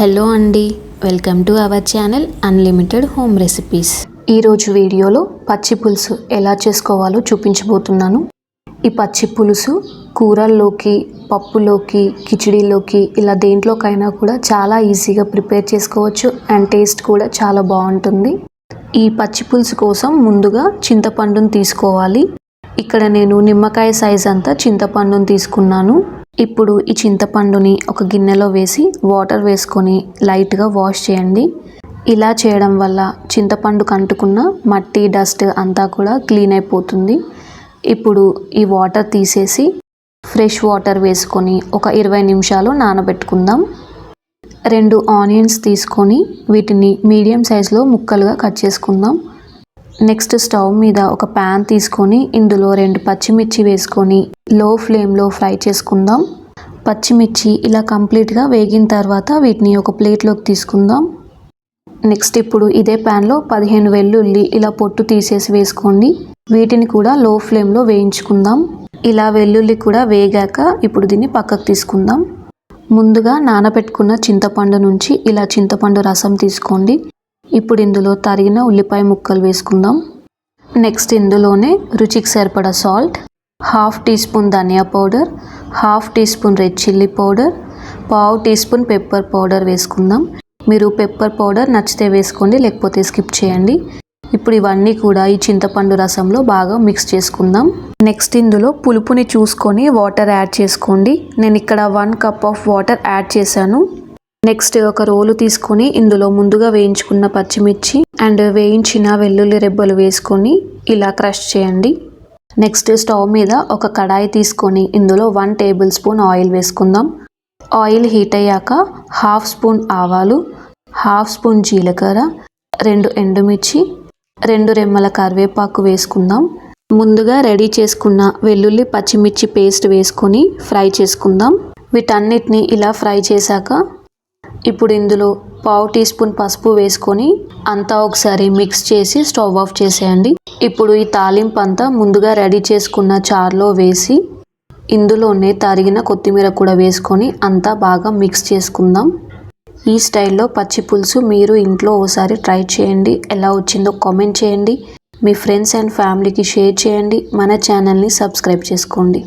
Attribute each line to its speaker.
Speaker 1: Hello అండి welcome to our channel unlimited home recipes ఈరోజు వీడియోలో పచ్చి పులుసు ఎలా చేసుకోవాలో చూపించబోతున్నాను. ఈ పచ్చి పులుసు కూరల్లోకి పప్పులోకి కిచిడీలోకి ఇలా దేంట్లోకైనా కూడా చాలా ఈజీగా ప్రిపేర్ చేసుకోవచ్చు అండ్ టేస్ట్ కూడా చాలా బాగుంటుంది. ఈ పచ్చి పులుసు కోసం ముందుగా చింతపండును తీసుకోవాలి. ఇక్కడ నేను నిమ్మకాయ సైజ్ అంతా చింతపండును తీసుకున్నాను. ఇప్పుడు ఈ చింతపండుని ఒక గిన్నెలో వేసి వాటర్ వేసుకొని లైట్గా వాష్ చేయండి. ఇలా చేయడం వల్ల చింతపండు కంటుకున్న మట్టి డస్ట్ అంతా కూడా క్లీన్ అయిపోతుంది. ఇప్పుడు ఈ వాటర్ తీసేసి ఫ్రెష్ వాటర్ వేసుకొని ఒక ఇరవై నిమిషాలు నానబెట్టుకుందాం. రెండు ఆనియన్స్ తీసుకొని వీటిని మీడియం సైజులో ముక్కలుగా కట్ చేసుకుందాం. నెక్స్ట్ స్టవ్ మీద ఒక ప్యాన్ తీసుకొని ఇందులో రెండు పచ్చిమిర్చి వేసుకొని లో ఫ్లేమ్లో ఫ్రై చేసుకుందాం. పచ్చిమిర్చి ఇలా కంప్లీట్గా వేగిన తర్వాత వీటిని ఒక ప్లేట్లోకి తీసుకుందాం. నెక్స్ట్ ఇప్పుడు ఇదే ప్యాన్లో పదిహేను వెల్లుల్లి ఇలా పొట్టు తీసేసి వేసుకోండి. వీటిని కూడా లో ఫ్లేమ్లో వేయించుకుందాం. ఇలా వెల్లుల్లి కూడా వేగాక ఇప్పుడు దీన్ని పక్కకు తీసుకుందాం. ముందుగా నానబెట్టుకున్న చింతపండు నుంచి ఇలా చింతపండు రసం తీసుకోండి. ఇప్పుడు ఇందులో తరిగిన ఉల్లిపాయ ముక్కలు వేసుకుందాం. నెక్స్ట్ ఇందులోనే రుచికి సరిపడా salt half teaspoon dhania powder half teaspoon red chilli powder పావు టీ స్పూన్ పెప్పర్ పౌడర్ వేసుకుందాం. మీరు పెప్పర్ పౌడర్ నచ్చితే వేసుకోండి లేకపోతే స్కిప్ చేయండి. ఇప్పుడు ఇవన్నీ కూడా ఈ చింతపండు రసంలో బాగా మిక్స్ చేసుకుందాం. నెక్స్ట్ ఇందులో పులుపుని చూసుకొని వాటర్ యాడ్ చేసుకోండి. నేను ఇక్కడ one cup of water add చేశాను. నెక్స్ట్ ఒక రోలు తీసుకొని ఇందులో ముందుగా వేయించుకున్న పచ్చిమిర్చి అండ్ వేయించిన వెల్లుల్లి రెబ్బలు వేసుకొని ఇలా క్రష్ చేయండి. నెక్స్ట్ స్టవ్ మీద ఒక కడాయి తీసుకొని ఇందులో వన్ టేబుల్ స్పూన్ ఆయిల్ వేసుకుందాం. ఆయిల్ హీట్ అయ్యాక హాఫ్ స్పూన్ ఆవాలు హాఫ్ స్పూన్ జీలకర్ర రెండు ఎండుమిర్చి రెండు రెమ్మల కరివేపాకు వేసుకుందాం. ముందుగా రెడీ చేసుకున్న వెల్లుల్లి పచ్చిమిర్చి పేస్ట్ వేసుకొని ఫ్రై చేసుకుందాం. వీటన్నిటిని ఇలా ఫ్రై చేశాక ఇప్పుడు ఇందులో పావు టీ స్పూన్ పసుపు వేసుకొని అంతా ఒకసారి మిక్స్ చేసి స్టవ్ ఆఫ్ చేసేయండి. ఇప్పుడు ఈ తాలింపు అంతా ముందుగా రెడీ చేసుకున్న చార్లో వేసి ఇందులోనే తరిగిన కొత్తిమీర కూడా వేసుకొని అంతా బాగా మిక్స్ చేసుకుందాం. ఈ స్టైల్లో పచ్చి పులుసు మీరు ఇంట్లో ఓసారి ట్రై చేయండి. ఎలా వచ్చిందో కామెంట్ చేయండి. మీ ఫ్రెండ్స్ అండ్ ఫ్యామిలీకి షేర్ చేయండి. మన ఛానల్ని సబ్స్క్రైబ్ చేసుకోండి.